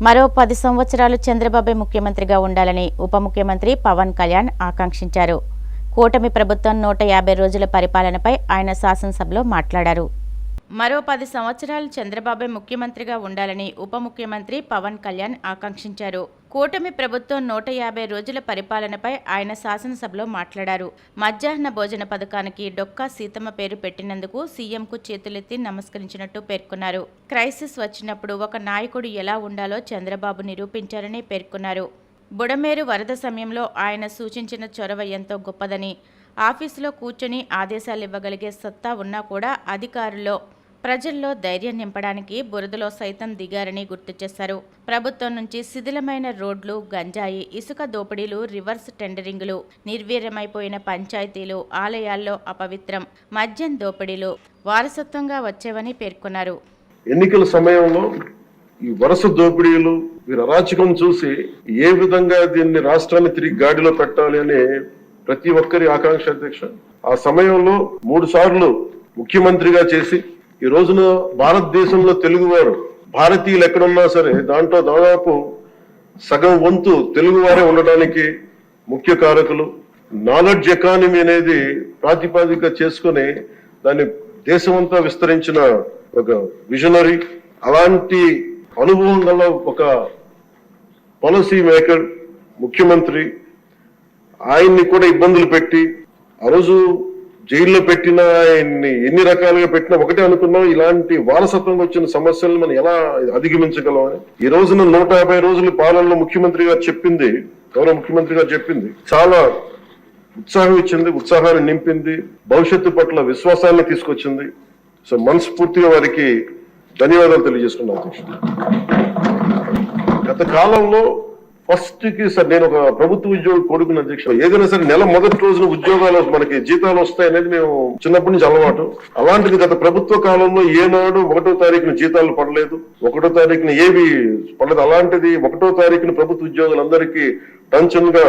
మరో పది సంవత్సరాలు చంద్రబాబు ముఖ్యమంత్రిగా ఉండాలని ఉప ముఖ్యమంత్రి పవన్ కళ్యాణ్ ఆకాంక్షించారు. కూటమి ప్రభుత్వం నూట యాభై రోజుల పరిపాలనపై ఆయన శాసనసభలో మాట్లాడారు. మరో పది సంవత్సరాలు చంద్రబాబు ముఖ్యమంత్రిగా ఉండాలని ఉప ముఖ్యమంత్రి పవన్ కళ్యాణ్ ఆకాంక్షించారు. కూటమి ప్రభుత్వం నూట యాభై రోజుల పరిపాలనపై ఆయన శాసనసభలో మాట్లాడారు. మధ్యాహ్న భోజన పథకానికి డొక్కా సీతమ్మ పేరు పెట్టినందుకు సీఎంకు చేతులెత్తి నమస్కరించినట్టు పేర్కొన్నారు. క్రైసిస్ వచ్చినప్పుడు ఒక నాయకుడు ఎలా ఉండాలో చంద్రబాబు నిరూపించారని పేర్కొన్నారు. బుడమేరు వరద సమయంలో ఆయన సూచించిన చొరవ ఎంతో గొప్పదని. ఆఫీసులో కూర్చొని ఆదేశాలు ఇవ్వగలిగే సత్తా ఉన్నా కూడా అధికారుల్లో ప్రజల్లో ధైర్యం నింపడానికి బురదలో సైతం దిగారని గుర్తు చేశారు. ప్రభుత్వం నుంచి శిథిలమైన రోడ్లు గంజాయి ఇసుక దోపిడీలు రివర్స్ టెండరింగ్లు నిర్వీర్యమైపోయిన పంచాయతీలు ఆలయాల్లో అపవిత్రం మద్యం దోపిడీలు వారసత్వంగా వచ్చేవని పేర్కొన్నారు. ఎన్నికల సమయంలో ఈ వరుస దోపిడీలు వీరు అరాచకం చూసి ఏ విధంగా దీన్ని రాష్ట్రాన్ని తిరిగి గాడిలో పెట్టాలి అని ప్రతి ఒక్కరి ఆకాంక్ష అధ్యక్ష. ఆ సమయంలో మూడు సార్లు ముఖ్యమంత్రిగా చేసి ఈ రోజున భారతదేశంలో తెలుగువారు భారతీయులు ఎక్కడున్నా సరే దాంట్లో దాదాపు సగం వంతు తెలుగువారే ఉండడానికి ముఖ్య కారకులు. నాలెడ్జ్ ఎకానమీ అనేది ప్రాతిపాదిక చేసుకొని దాన్ని దేశమంతా విస్తరించిన ఒక విజనరీ అలాంటి అనుభవం గల ఒక పాలసీ మేకర్ ముఖ్యమంత్రి. ఆయన్ని కూడా ఇబ్బందులు పెట్టి ఆ రోజు జైల్లో పెట్టిన ఎన్ని రకాలుగా పెట్టినా ఒకటే అనుకున్నాం. ఇలాంటి వారసత్వంగా వచ్చిన సమస్యలను మనం ఎలా అధిగమించగలం అని? ఈ రోజున నూట యాభై రోజుల పాలనలో ముఖ్యమంత్రి గారు చెప్పింది గౌరవ ముఖ్యమంత్రి గారు చెప్పింది. చాలా ఉత్సాహం ఇచ్చింది ఉత్సాహాన్ని నింపింది భవిష్యత్తు పట్ల విశ్వాసాన్ని తీసుకొచ్చింది. సో మనస్ఫూర్తిగా వారికి ధన్యవాదాలు తెలియజేసుకున్నాం అధ్యక్షుడు. గత కాలంలో ఫస్ట్కి సార్ నేను ఒక ప్రభుత్వ ఉద్యోగి కొడుకున్న అధ్యక్షుడు. ఏదైనా సరే నెల మొదటి రోజున ఉద్యోగాలు మనకి జీతాలు వస్తాయి అనేది మేము చిన్నప్పటి నుంచి అలవాటు. అలాంటిది గత ప్రభుత్వ కాలంలో ఏనాడు ఒకటో తారీఖున జీతాలు పడలేదు. ఒకటో తారీఖున ఏవి పడలేదు. అలాంటిది ఒకటో తారీఖున ప్రభుత్వ ఉద్యోగులందరికీ టెన్షన్గా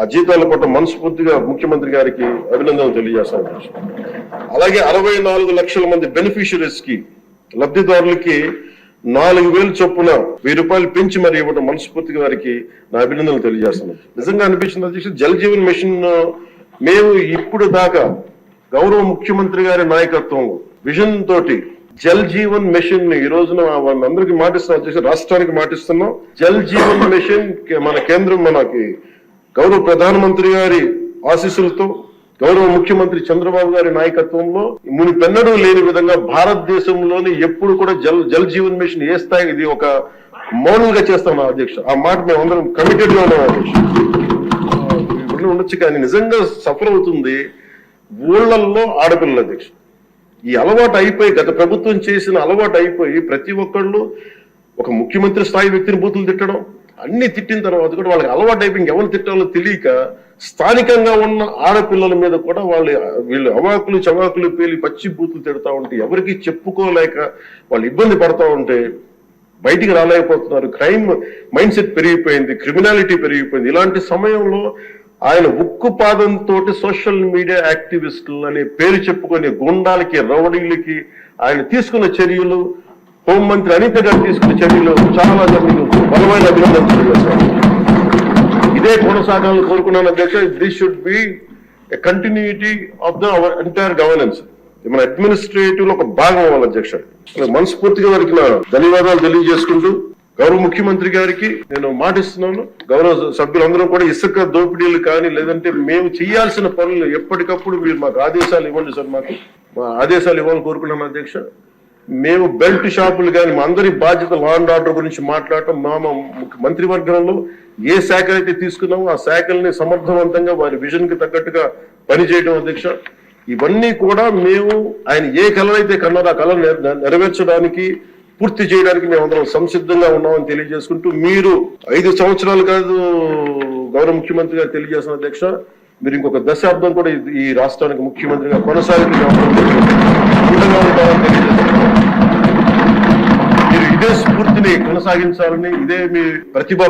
ఆ జీతాలు పట్ల మనస్ఫూర్తిగా ముఖ్యమంత్రి గారికి అభినందనలు తెలియజేస్తాను. అలాగే అరవై నాలుగు లక్షల మంది బెనిఫిషియరీస్కి లబ్ధిదారులకి నాలుగు వేలు చొప్పున వెయ్యి రూపాయలు పెంచి మరి ఇవ్వడం మనస్ఫూర్తిగా వారికి నా అభినందనలు తెలియజేస్తున్నాను. నిజంగా అనిపించింది అధ్యక్షుడు జల్ జీవన్ మిషన్ మేము ఇప్పుడు దాకా గౌరవ ముఖ్యమంత్రి గారి నాయకత్వంలో విజన్ తోటి జల్ జీవన్ మిషన్ని ఈ రోజున అందరికి మాటిస్తున్నాం అధ్యక్షుడు రాష్ట్రానికి మాటిస్తున్నాం. జల్ జీవన్ మిషన్ మన కేంద్రం మనకి గౌరవ ప్రధానమంత్రి గారి ఆశీస్సులతో గౌరవ ముఖ్యమంత్రి చంద్రబాబు గారి నాయకత్వంలో మునిపెన్నడూ లేని విధంగా భారతదేశంలోని ఎప్పుడు కూడా జల్ జల్ జీవన్ మిషన్ ఏ స్థాయి ఇది ఒక మౌనంగా చేస్తాం అధ్యక్ష. ఆ మాట మేము అందరం కమిటెడ్గా ఉన్నాం అధ్యక్ష. ఉండొచ్చు కానీ నిజంగా సఫర్ అవుతుంది ఊళ్ళల్లో ఆడపిల్లల అధ్యక్ష. ఈ అలవాటు అయిపోయి గత ప్రభుత్వం చేసిన అలవాటు అయిపోయి ప్రతి ఒక్కళ్ళు ఒక ముఖ్యమంత్రి స్థాయి వ్యక్తిని బూతులు తిట్టడం అన్ని తిట్టిన తర్వాత కూడా వాళ్ళకి అలవాటు అయిపోయి ఇంకెవరు తిట్టాలో తెలియక స్థానికంగా ఉన్న ఆడపిల్లల మీద కూడా వాళ్ళు వీళ్ళు అవాకులు చవాకులు పేలి పచ్చి బూతులు తిడతా ఉంటే ఎవరికి చెప్పుకోలేక వాళ్ళు ఇబ్బంది పడతా ఉంటే బయటికి రాలేకపోతున్నారు. క్రైమ్ మైండ్ సెట్ పెరిగిపోయింది క్రిమినాలిటీ పెరిగిపోయింది. ఇలాంటి సమయంలో ఆయన ఉక్కు పాదంతో సోషల్ మీడియా యాక్టివిస్టులు అనే పేరు చెప్పుకునే గుండాలకి రౌడీలకి ఆయన తీసుకున్న చర్యలు హోంమంత్రి అనిత గారు తీసుకున్న చర్యలు చాలా మీకు బలమైన అభినందనలు తెలియజేస్తాను. ఇదే కొనసాగాలని కోరుకున్నాను అధ్యక్ష this should be continuity of the our entire governance మన అడ్మినిస్ట్రేటివ్లో ఒక భాగం అవ్వాలి అధ్యక్ష. మనస్ఫూర్తిగా వారికి నా ధన్యవాదాలు తెలియజేసుకుంటూ గౌరవ ముఖ్యమంత్రి గారికి నేను మాటిస్తున్నాను. గౌరవ సభ్యులందరూ కూడా ఇసుక దోపిడీలు కానీ లేదంటే మేము చేయాల్సిన పనులు ఎప్పటికప్పుడు మీరు మాకు ఆదేశాలు ఇవ్వండి సార్ మాకు. మా ఆదేశాలు ఇవ్వాలని కోరుకున్నాను అధ్యక్ష. మేము బెల్ట్ షాపులు కానీ మా అందరి బాధ్యత లా అండ్ ఆర్డర్ గురించి మాట్లాడటం మా మంత్రివర్గంలో ఏ శాఖ అయితే తీసుకున్నామో ఆ శాఖల్ని సమర్థవంతంగా వారి విజన్కి తగ్గట్టుగా పనిచేయడం అధ్యక్ష. ఇవన్నీ కూడా మేము ఆయన ఏ కళనైతే కన్నారో ఆ కళ నెరవేర్చడానికి పూర్తి చేయడానికి మేము అందరం సంసిద్ధంగా ఉన్నామని తెలియజేసుకుంటూ మీరు ఐదు సంవత్సరాలు కాదు గౌరవ ముఖ్యమంత్రి గారు తెలియజేసిన అధ్యక్ష. మీరు ఇంకొక దశాబ్దం కూడా ఈ- ఈ రాష్ట్రానికి ముఖ్యమంత్రిగా కొనసాగి మీరు ఇదే స్ఫూర్తిని కొనసాగించాలని ఇదే మీ ప్రతిభ